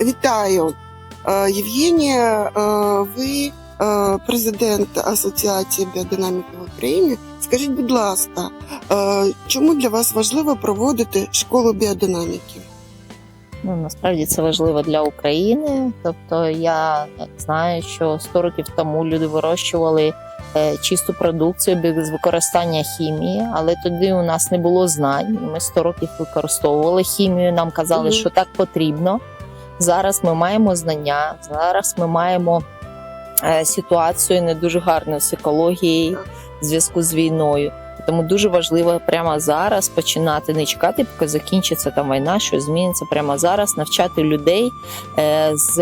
Вітаю, Е, Євгенія. е, Ви е, президент Асоціації біодинаміки в Україні. Скажіть, будь ласка, чому для вас важливо проводити школу біодинаміки? Ну насправді це важливо для України. Тобто я знаю, що 100 років тому люди вирощували чисту продукцію без використання хімії, але тоді у нас не було знань. Ми 100 років використовували хімію. Нам казали, Мгм. що так потрібно. Зараз ми маємо знання. Зараз ми маємо е, ситуацію не дуже гарну з екологією в зв'язку з війною. Тому дуже важливо прямо зараз починати не чекати, поки закінчиться там війна, що зміниться прямо зараз, навчати людей е, з,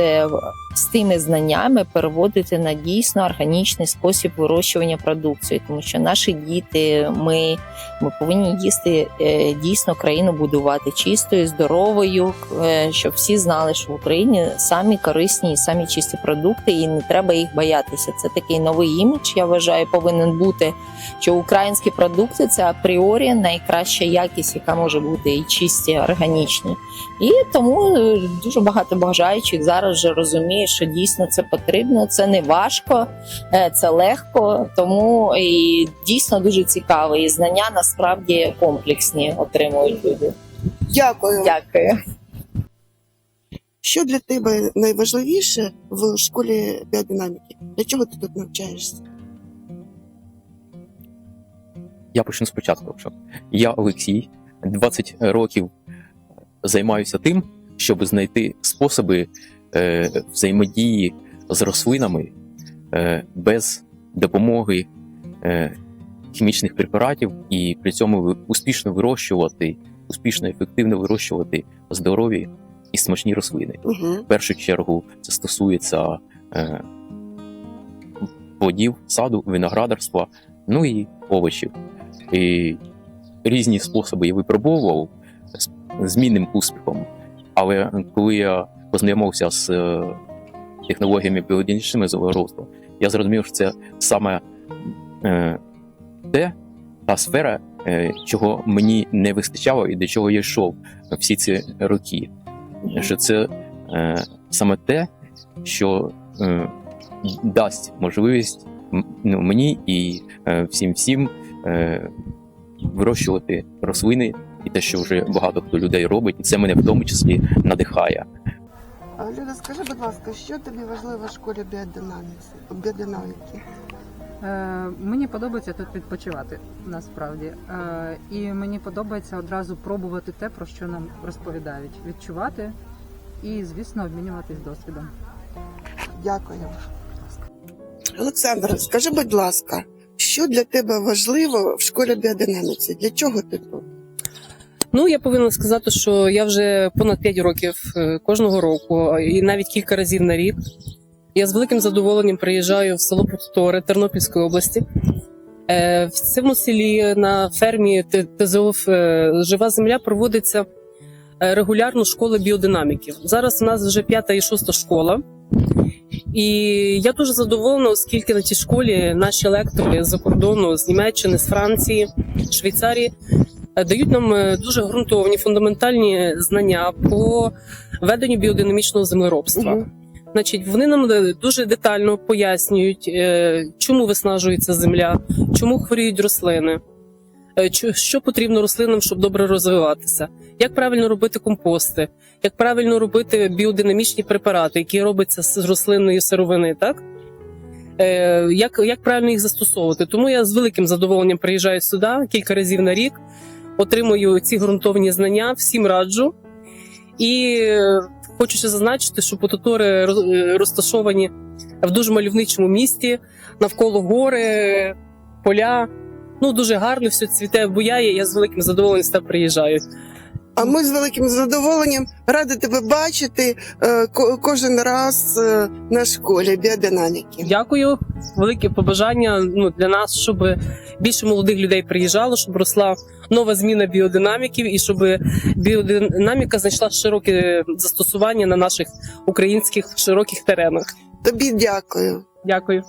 з тими знаннями переводити на дійсно органічний спосіб вирощування продукції, тому що наші діти, ми, ми повинні їсти е, дійсно країну будувати чистою, здоровою, е, щоб всі знали, що в Україні самі корисні і самі чисті продукти, і не треба їх боятися. Це такий новий імідж, я вважаю, повинен бути що українські продукти це апріорі найкраща якість, яка може бути і чисті, органічні. І тому е, дуже багато бажаючих зараз вже розуміє, що дійсно це потрібно. Це не важко, е, це легко, тому і дійсно дуже цікаво. І знання насправді комплексні отримують люди. Дякую. Дякую. Що для тебе найважливіше в школі біодинаміки? Для чого ти тут навчаєшся? Я почну спочатку. Я Олексій, 20 років займаюся тим, щоб знайти способи е, взаємодії з рослинами е, без допомоги е, хімічних препаратів і при цьому успішно вирощувати, успішно ефективно вирощувати здорові і смачні рослини. Угу. В першу чергу це стосується е, плодів, саду, виноградарства, ну і овочів. І різні способи я випробовував з змінним успіхом. Але коли я познайомився з е, технологіями біологічними землеробства, я зрозумів, що це саме е, те, та сфера, е, чого мені не вистачало і до чого я йшов всі ці роки що це саме те, що дасть можливість ну, мені і всім всім вирощувати рослини, і те, що вже багато хто людей робить, і це мене в тому числі надихає. Люда, скажи, будь ласка, що тобі важливо в школі біодинаміки? Е, мені подобається тут відпочивати насправді. Е, і мені подобається одразу пробувати те, про що нам розповідають, відчувати і, звісно, обмінюватись досвідом. Дякую. Олександр, скажи, будь ласка, що для тебе важливо в школі біодинаміці? Для чого ти тут? Ну, я повинна сказати, що я вже понад 5 років е, кожного року, і навіть кілька разів на рік. Я з великим задоволенням приїжджаю в село Потутори Тернопільської області. Е, В цьому селі на фермі ТЗОВ е, Жива земля проводиться регулярно школа біодинаміків. Зараз у нас вже п'ята і шоста школа. І я дуже задоволена, оскільки на цій школі наші лектори з-за кордону, з Німеччини, з Франції, Швейцарії дають нам е, дуже ґрунтовні фундаментальні знання по веденню біодинамічного землеробства. Значить, вони нам е, дуже детально пояснюють, е, чому виснажується земля, чому хворіють рослини, е, що потрібно рослинам, щоб добре розвиватися, як правильно робити компости, як правильно робити біодинамічні препарати, які робляться з рослинної сировини, так? Е, Як, як правильно їх застосовувати? Тому я з великим задоволенням приїжджаю сюди кілька разів на рік, отримую ці ґрунтовні знання, всім раджу. І е, хочу ще зазначити, що пототори е, розташовані в дуже мальовничому місті, навколо гори, поля. Ну, дуже гарно, все цвіте, буяє. Я з великим задоволенням сюди приїжджаю. А ми з великим задоволенням раді тебе бачити е, ко- кожен раз е, на школі біодинаміки. Дякую. Велике побажання ну, для нас, щоб більше молодих людей приїжджало, щоб росла нова зміна біодинаміків і щоб біодинаміка знайшла широке застосування на наших українських широких теренах. Тобі дякую. Дякую.